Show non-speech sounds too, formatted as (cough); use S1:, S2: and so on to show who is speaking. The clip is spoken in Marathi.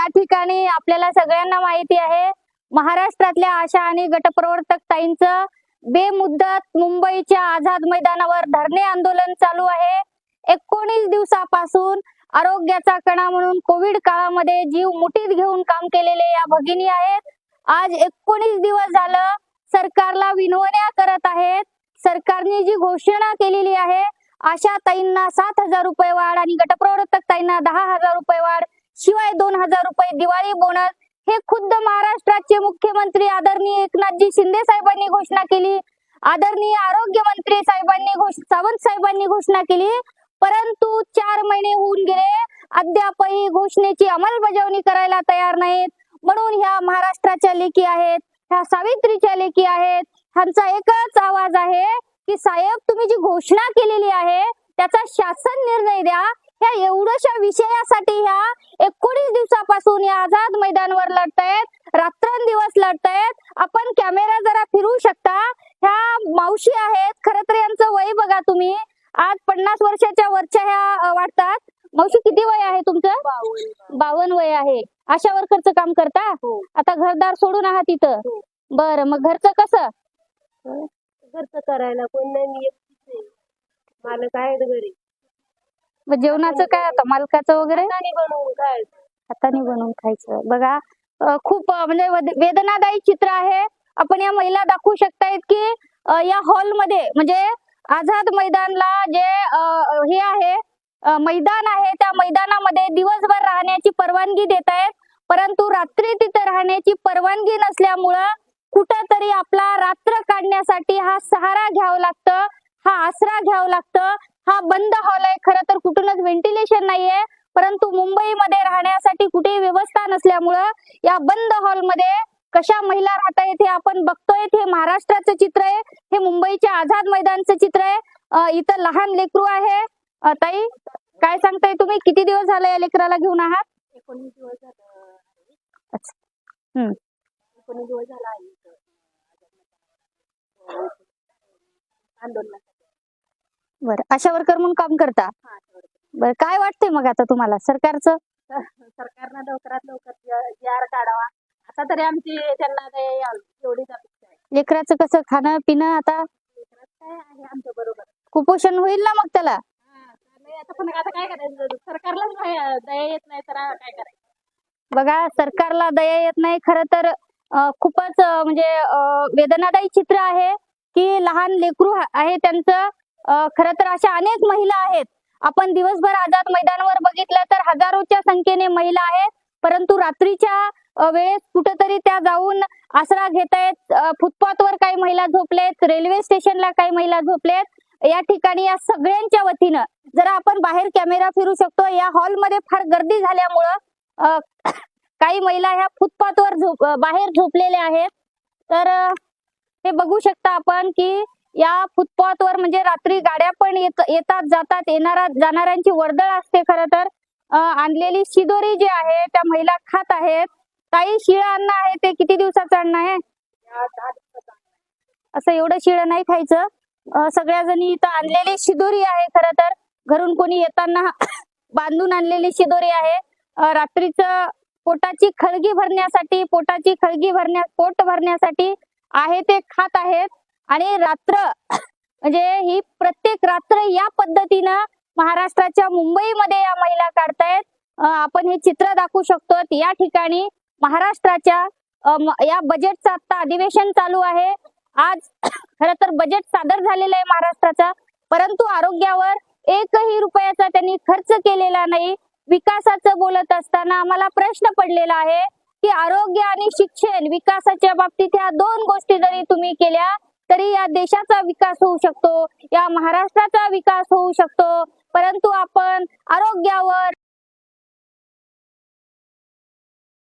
S1: या ठिकाणी आपल्याला सगळ्यांना माहिती आहे महाराष्ट्रातल्या आशा आणि गटप्रवर्तक ताईंचं बेमुदत मुंबईच्या आझाद मैदानावर धरणे आंदोलन चालू आहे. एकोणीस दिवसापासून आरोग्याचा कणा म्हणून कोविड काळामध्ये जीव मुठीत घेऊन काम केलेले या भगिनी आहेत. आज एकोणीस दिवस झालं सरकारला विनवण्या करत आहेत. सरकारने जी घोषणा केलेली आहे आशा ताईंना सात हजार रुपये वाढ आणि गटप्रवर्तक ताईंना दहा हजार रुपये वाढ शिवाय दोन हजार रुपये दिवाळी बोनस हे खुद्द महाराष्ट्राचे मुख्यमंत्री आदरणीय एकनाथजी शिंदे साहेबांनी घोषणा केली. आदरणीय आरोग्य मंत्री साहेबांनी सावंत साहेबांनी घोषणा केली. परंतु चार महिने होऊन गेले. अद्यापही घोषणेची अंमलबजावणी करायला तयार नाहीत. म्हणून ह्या महाराष्ट्राच्या लेखी आहेत ह्या सावित्रीच्या लेखी आहेत. ह्यांचा एकच आवाज आहे की साहेब तुम्ही जी घोषणा केलेली आहे त्याचा शासन निर्णय द्या. ह्या एवढ्याशा विषयासाठी ह्या एकोणीस दिवसापासून या आझाद मैदानावर लढतायत रात्रंदिवस लढतायत. आपण कॅमेरा जरा फिरू शकता? ह्या मावशी आहेत. खरं तर यांचं वय बघा तुम्ही. आज पन्नास वर्षाच्या वरच्या ह्या वाटतात मावशी किती वय आहे तुमचं? बावन वय आहे. आशा वर्करचं काम करता?
S2: हो.
S1: आता घरदार सोडून आहात तिथं
S2: हो.
S1: बरं मग घरचं कसं?
S2: घरचं करायला कोण नाही मी एकटीच आहे. मालक आहेत घरी.
S1: मग जेवणाचं काय आता? मालकाचं वगैरे?
S2: हाताने बनवून काय
S1: हाताने बनवून खायचं. बघा अ, खूप अ, म्हणजे वद- वेदनादायी चित्र आहे. आपण या महिला दाखवू शकतायत की अ, या हॉलमध्ये म्हणजे आझाद मैदानला जे अ, हे आहे अ, मैदान आहे त्या मैदानामध्ये दिवसभर राहण्याची परवानगी देत आहेत परंतु रात्री तिथे राहण्याची परवानगी नसल्यामुळं कुठंतरी आपला रात्र काढण्यासाठी हा सहारा घ्यावं लागतं हा आसरा घ्यावं लागतं. हा बंद हॉल आहे. खरं तर कुठूनच व्हेंटिलेशन नाहीये. परंतु मुंबईमध्ये राहण्यासाठी कुठेही व्यवस्था नसल्यामुळं या बंद हॉलमध्ये कशा महिला राहतायत हे आपण बघतोय. हे महाराष्ट्राचं चित्र आहे. हे मुंबईच्या आझाद मैदानचं चित्र आहे. इथं लहान लेकरू आहे. ताई काय सांगताय तुम्ही? किती दिवस झाले या लेकराला घेऊन आहात?
S2: एकोणीस दिवस झालं. एकोणीस दिवस. आंदोलनासाठी.
S1: बरं. आशा वर्कर म्हणून काम करता. बरं काय वाटतंय मग आता तुम्हाला? सरकारचं?
S2: सरकारनं लवकरात लवकर जी आर काढावा. आता तरी आमची त्यांना ते एवढीच अपेक्षा आहे.
S1: लेकराचं कसं खाणं पिणं आता?
S2: लेकरात काय आहे आमच्या बरोबर.
S1: कुपोषण होईल ना मग त्याला?
S2: हा, चाललंय. आता पण आता काय करायचं? सरकारलाच नाही- दया येत नाही तर काय करायचं?
S1: बघा सरकारला दया येत नाही खरं तर अं, खूपच अं, म्हणजे अं, वेदनादायी चित्र आहे की लहान लेकरू हा- आहे त्यांचं खरं तर अशा अनेक महिला आहेत. आपण दिवसभर आझाद मैदानावर बघितलं तर हजारोच्या संख्येने महिला आहेत. परंतु रात्रीच्या वेळेस कुठेतरी त्या जाऊन आसरा घेत आहेत फुटपाथवर काही महिला झोपलेत रेल्वे स्टेशनला काही महिला झोपलेत. या ठिकाणी या सगळ्यांच्या वतीनं जरा आपण बाहेर कॅमेरा फिरू शकतो. या हॉलमध्ये फार गर्दी झाल्यामुळं काही महिला ह्या फुटपाथवर झोप बाहेर झोपलेल्या आहेत. तर हे बघू शकता आपण की या फुटपाथ वर म्हणजे रात्री गाड्या पण येतात जातात. येणारा जाणाऱ्यांची वर्दळ असते खरं तर. आणलेली शिदोरी जी आहे त्या महिला खात आहेत. काही शिळं अन्न आहे ते किती दिवसाचं अन्न आहे? असं एवढं शिळं नाही खायचं. सगळ्या जणी इथं आणलेली शिदोरी आहे खरं तर. घरून कोणी येताना (coughs) बांधून आणलेली शिदोरी आहे. रात्रीच रात्रीचं पोटाची खळगी भरण्यासाठी पोटाची खळगी भरण्या पोट भरण्यासाठी आहे ते खात आहेत. आणि रात्र म्हणजे ही प्रत्येक रात्र या पद्धतीनं महाराष्ट्राच्या मुंबईमध्ये या महिला काढतायत. आपण हे चित्र दाखवू शकतो. या ठिकाणी महाराष्ट्राच्या या बजेटचं आता अधिवेशन चालू आहे. आज (clears throat) खर तर बजेट सादर झालेलं आहे महाराष्ट्राचा. परंतु आरोग्यावर एकही रुपयाचा त्यांनी खर्च केलेला नाही. विकासाचं बोलत असताना आम्हाला प्रश्न पडलेला आहे की आरोग्य आणि शिक्षण विकासाच्या बाबतीत ह्या दोन गोष्टी जरी तुम्ही केल्या तरी या देशाचा विकास होऊ शकतो या महाराष्ट्राचा विकास होऊ शकतो. परंतु आपण आरोग्यावर